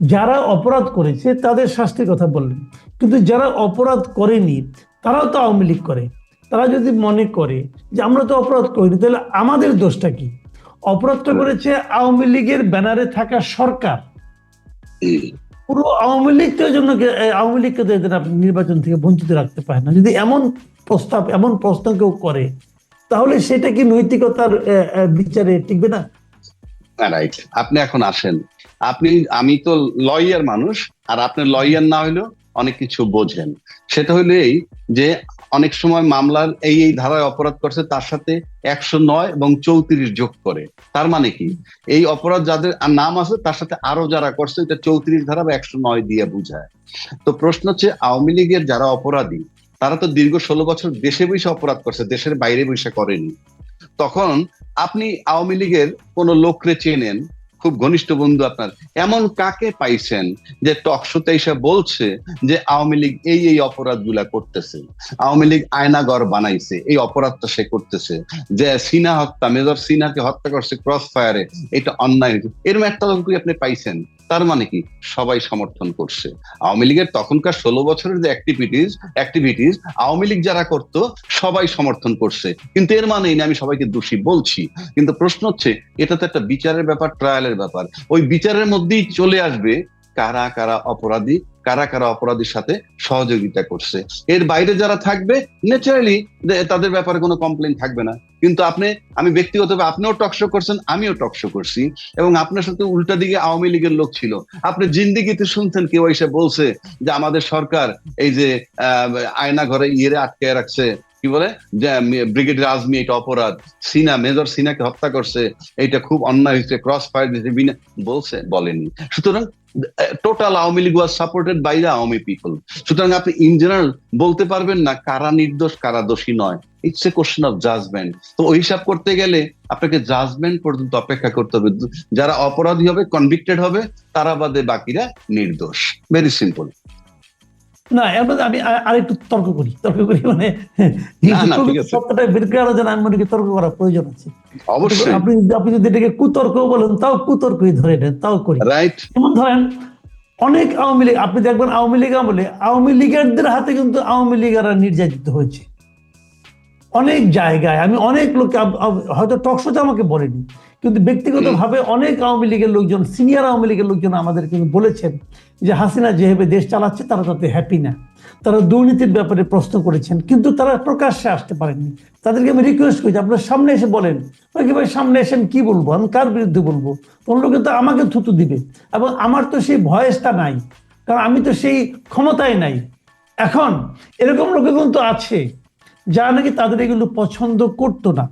যারা অপরাধ করেছে তাদের শাস্তির কথা বললেন। কিন্তু যারা অপরাধ করেনি তারাও তো আওয়ামী লীগ করে। তারা যদি মনে করে যে আমরা তো অপরাধ করিনি তাহলে আমাদের দোষটা কি? অপরাধটা করেছে আওয়ামী লীগের ব্যানারে থাকা সরকার। পুরো আওয়ামী লীগের জন্য আওয়ামী লীগকে তো এদের আপনি নির্বাচন থেকে বঞ্চিত রাখতে পারেন না। যদি এমন প্রস্তাব এমন প্রশ্ন কেউ করে তাহলে সেটা কি নৈতিকতার বিচারে টিকবে না? রাইট আপনি এখন আসেন। আপনি, আমি তো লয়ার মানুষ, আর আপনি লয়ার না হইলেও অনেক কিছু বোঝেন। সেটা হইল এই যে অনেক সময় মামলার এই এই ধারায় অপরাধ করছে, তার সাথে একশো নয় এবং চৌত্রিশ যোগ করে। তার মানে কি? এই অপরাধ যাদের নাম আছে, তার সাথে আরও যারা করছে, এটা চৌত্রিশ ধারা বা একশো নয় দিয়ে বুঝায়। তো প্রশ্ন হচ্ছে, আওয়ামী লীগের যারা অপরাধী, তারা তো দীর্ঘ ষোলো বছর দেশে বসে অপরাধ করছে, দেশের বাইরে বসে করেনি। তখন আপনি আওয়ামী লীগের কোন লোকরে চেনেন? খুব ঘনিষ্ঠ বন্ধু আপনার। এমন কাকে পাইছেন যে টকশোতে এসে বলছে যে আওয়ামী লীগ এই এই অপরাধগুলা করতেছে? আওয়ামী লীগ আয়নাগর বানাইছে, এই অপরাধটা সে করতেছে। যে সিনা হত্যা, মেজর সিনাকে হত্যা করছে ক্রস ফায়ারে এটা অন্যায় হয়েছে। এরকম একটা লোক আপনি পাইছেন? তার মানে কি? সবাই সমর্থন করছে। আওয়ামী লীগের তখনকার ষোলো বছরের যে অ্যাক্টিভিটিস অ্যাক্টিভিটিস আওয়ামী লীগ যারা করত, সবাই সমর্থন করছে। কিন্তু এর মানে আমি সবাইকে দোষী বলছি। কিন্তু প্রশ্ন হচ্ছে, এটা তো একটা বিচারের ব্যাপার ট্রায়ালের ব্যাপার। ওই বিচারের মধ্যেই চলে আসবে কারা কারা অপরাধী কারা কারা অপরাধের সাথে সহযোগিতা করছে। এর বাইরে যারা থাকবে ন্যাচারালি তাদের ব্যাপারে কোনো কমপ্লেন থাকবে না। কিন্তু আপনি আমি ব্যক্তিগতভাবে আপনিও টকশো করছেন আমিও টকশো করছি। এবং আপনার সাথে উল্টা দিকে আওয়ামী লীগের লোক ছিল। আপনি জিন্দিগিতে শুনছেন কেউ এসে বলছে যে আমাদের সরকার এই যে আহ, আয়না ঘরে ইয়ে আটকে রাখছে কি বলে? যে ব্রিগেডিয়ার আজমি এটা অপরাধ, সিনা, মেজর সিনাকে হত্যা করছে এটা খুব অন্যায় হয়েছে ক্রস ফায়ার দিয়েছে বিনা, বলছে, বলেনি। সুতরাং total Awami League was supported by the Awami people সুতরাং আপনি ইন জেনারেল বলতে পারবেন না কারা নির্দোষ, কারা দোষী নয়। It's a question of judgement তো ওই হিসাব করতে গেলে আপনাকে জাজমেন্ট পর্যন্ত অপেক্ষা করতে হবে। যারা অপরাধী হবে কনভিক্টেড হবে, তারা বাদে বাকিরা নির্দোষ। ভেরি সিম্পল না এর মধ্যে আমি আরেকটু তর্ক করি তর্ক করি মানে। সত্যটা বের করার জন্য আমি মনে করি তর্ক করার প্রয়োজন আছে। অবশ্যই। আপনি আপনি যদি এটাকে কুতর্ক বলেন তাও কুতর্কই ধরে নেন তাও করি। রাইট যেমন ধরেন অনেক আওয়ামী লীগ আপনি দেখবেন আওয়ামী লীগ আমলে আওয়ামী লীগারদের হাতে কিন্তু আওয়ামী লীগাররা নির্যাতিত হয়েছে। অনেক জায়গায়, আমি অনেক লোককে হয়তো টকশোতে আমাকে বলেনি, কিন্তু ব্যক্তিগতভাবে অনেক আওয়ামী লীগের লোকজন সিনিয়র আওয়ামী লীগের লোকজন আমাদের কিন্তু বলেছেন যে হাসিনা যেভাবে দেশ চালাচ্ছে, তারা তাতে হ্যাপি না। তারা দুর্নীতির ব্যাপারে প্রশ্ন করেছেন, কিন্তু তারা প্রকাশ্যে আসতে পারেননি। তাদেরকে আমি রিকোয়েস্ট করছি আপনার সামনে এসে বলেন ওকে ভাই, সামনে এসে আমি কি বলব? আমি কার বিরুদ্ধে বলব? কোন লোকে তো আমাকে থুতু দিবে, এবং আমার তো সেই ভয়েসটা নাই, কারণ আমি তো সেই ক্ষমতায় নাই। এখন এরকম লোকে কিন্তু আছে। যারা নাকি তাদের এগুলো পছন্দ করতো না।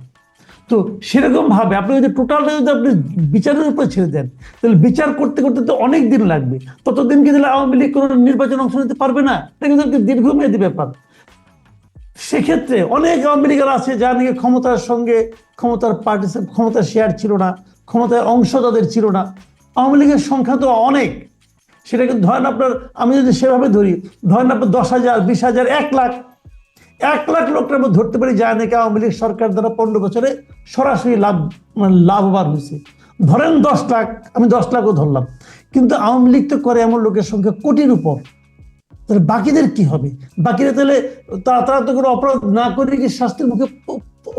তো সেরকম ভাবে আপনি যদি টোটালটা যদি আপনি বিচারের উপর ছেড়ে দেন, তাহলে বিচার করতে করতে তো অনেক দিন লাগবে। ততদিন কি তাহলে আওয়ামী লীগ কোনো নির্বাচন অংশ নিতে পারবে না? এটা কিন্তু একটা দীর্ঘমেয়াদী ব্যাপার। সেক্ষেত্রে অনেক আওয়ামী লীগের আছে যারা নাকি ক্ষমতার সঙ্গে ক্ষমতার পার্টি ক্ষমতার শেয়ার ছিল না ক্ষমতার অংশ তাদের ছিল না। আওয়ামী লীগের সংখ্যা তো অনেক। সেটা কিন্তু ধরেন আপনার, আমি যদি সেভাবে ধরি, ধরেন আপনার দশ হাজার, বিশ হাজার, এক লাখ এক লাখ লোকটা আমরা ধরতে পারি যা নাকি আওয়ামী লীগ সরকার দ্বারা পনেরো বছরে সরাসরি লাভ মানে লাভবান হয়েছে। ধরেন দশ লাখ আমি দশ লাখও ধরলাম। কিন্তু আওয়ামী লীগ তো করে এমন লোকের সংখ্যা কোটির উপর। তাহলে বাকিদের কি হবে? বাকিরা তাহলে তারা তারা তো কোনো অপরাধ না করে কি শাস্তির মুখে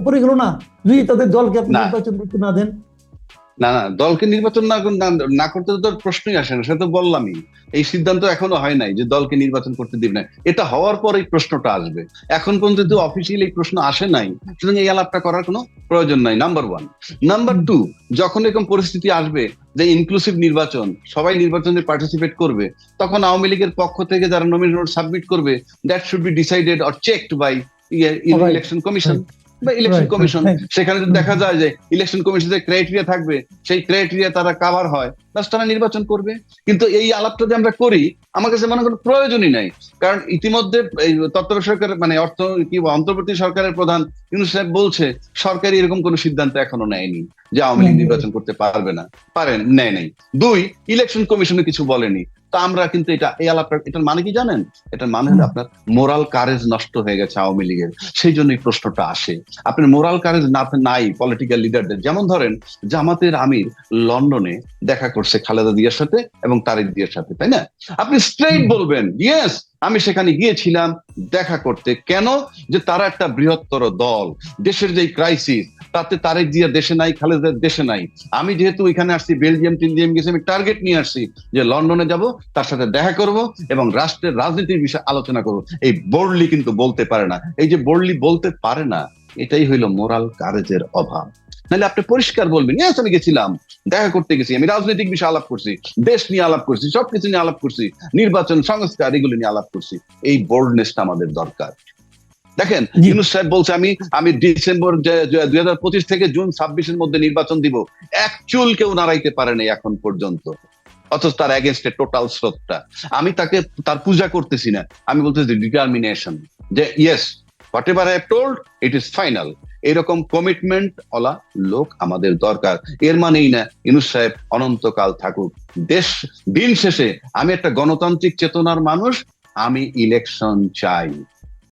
পড়ে গেল না? যদি তাদের দলকে আপনি। নির্বাচন করতে না দেন। না না দলকে নির্বাচন না না- করতে তো প্রশ্নই আসে না সেটা তো বললামই। এই সিদ্ধান্ত এখনও হয় নাই যে দলকে নির্বাচন করতে দিবে না। এটা হওয়ার পর এই প্রশ্নটা আসবে। এখন পর্যন্ত অফিসিয়াল এই প্রশ্ন আসে নাই সুতরাং এই আলাপটা করার কোনো প্রয়োজন নাই নাম্বার ওয়ান নাম্বার টু যখন এরকম পরিস্থিতি আসবে যে ইনক্লুসিভ নির্বাচন সবাই নির্বাচনে পার্টিসিপেট করবে তখন আওয়ামী লীগের পক্ষ থেকে যারা নমিনেট সাবমিট করবে that should be decided or checked by election commission বা ইলেকশন কমিশন সেখানে দেখা যায় যে ইলেকশন কমিশন যে ক্রাইটেরিয়া থাকবে সেই ক্রাইটেরিয়া তারা কাভার হয়। বাস তারা নির্বাচন করবে। কিন্তু এই আলাপটা যে আমরা করি আমার কাছে মনে কোনো প্রয়োজনই নাই। কারণ ইতিমধ্যে এই তত্ত্বাবধায়ক সরকারের মানে অর্থ কি অন্তর্বর্তী সরকারের প্রধান ইউনুস সাহেব বলছে সরকারি এরকম কোনো সিদ্ধান্ত এখনও নেয়নি যে আওয়ামী লীগ নির্বাচন করতে পারবে না। পারেন নেয় নাই। দুই ইলেকশন কমিশনে কিছু বলেনি। তো আমরা কিন্তু এটা এই আলাপটা এটার মানে কি জানেন? এটার মানে হলো আপনার মোরাল কারেজ নষ্ট হয়ে গেছে আওয়ামী লীগের। সেই জন্য এই প্রশ্নটা আসে। আপনার মোরাল কারেজ না নাই পলিটিক্যাল লিডারদের যেমন ধরেন জামাতের আমির লন্ডনে দেখা করছে খালেদা দিয়ার সাথে এবং তারেক দিয়ার সাথে তাই না? আপনি স্ট্রেইট বলবেন ইয়েস আমি সেখানে গিয়েছিলাম দেখা করতে। কেন? যে তারা একটা বৃহত্তর দল দেশের যে ক্রাইসিস তাতে তারেক জিয়া দেশে নাই খালেদা দেশে নাই। আমি যেহেতু এখানে আসছি বেলজিয়াম টেলজিয়াম গেছি আমি টার্গেট নিয়ে আসছি যে লন্ডনে যাব তার সাথে দেখা করব এবং রাষ্ট্রের রাজনীতির বিষয়ে আলোচনা করব। এই বোর্ডলি কিন্তু বলতে পারে না। এই যে বোর্ডলি বলতে পারে না এটাই হইল মোরাল কারেজের অভাব। নাহলে আপনি পরিষ্কার বলবেন ইয়েস আমি গেছিলাম দেখা করতে গেছি আমি রাজনৈতিক বিষয়ে আলাপ করছি দেশ নিয়ে আলাপ করছি সবকিছু নিয়ে আলাপ করছি নির্বাচন সংস্কার এগুলো নিয়ে আলাপ করছি। এই বোর্ডনেসটা আমাদের দরকার। দেখেন ইউনুস সাহেব বলছে আমি আমি ডিসেম্বর দুই হাজার পঁচিশ থেকে জুন ছাব্বিশের মধ্যে নির্বাচন দিব। এক চুল কেউ নাড়াইতে পারে নাই এখন পর্যন্ত। অথচ তার এগেনস্টে টোটাল স্রোতটা। আমি তাকে তার পূজা করতেছি না। আমি বলতেছি ডিটারমিনেশন যে yes whatever I told it is final এরকম কমিটমেন্ট অলা লোক আমাদের দরকার। এর মানেই না, ইনুস সাহেব অনন্তকাল থাকুক। দেশ দিন শেষে আমি একটা গণতান্ত্রিক চেতনার মানুষ, আমি ইলেকশন চাই।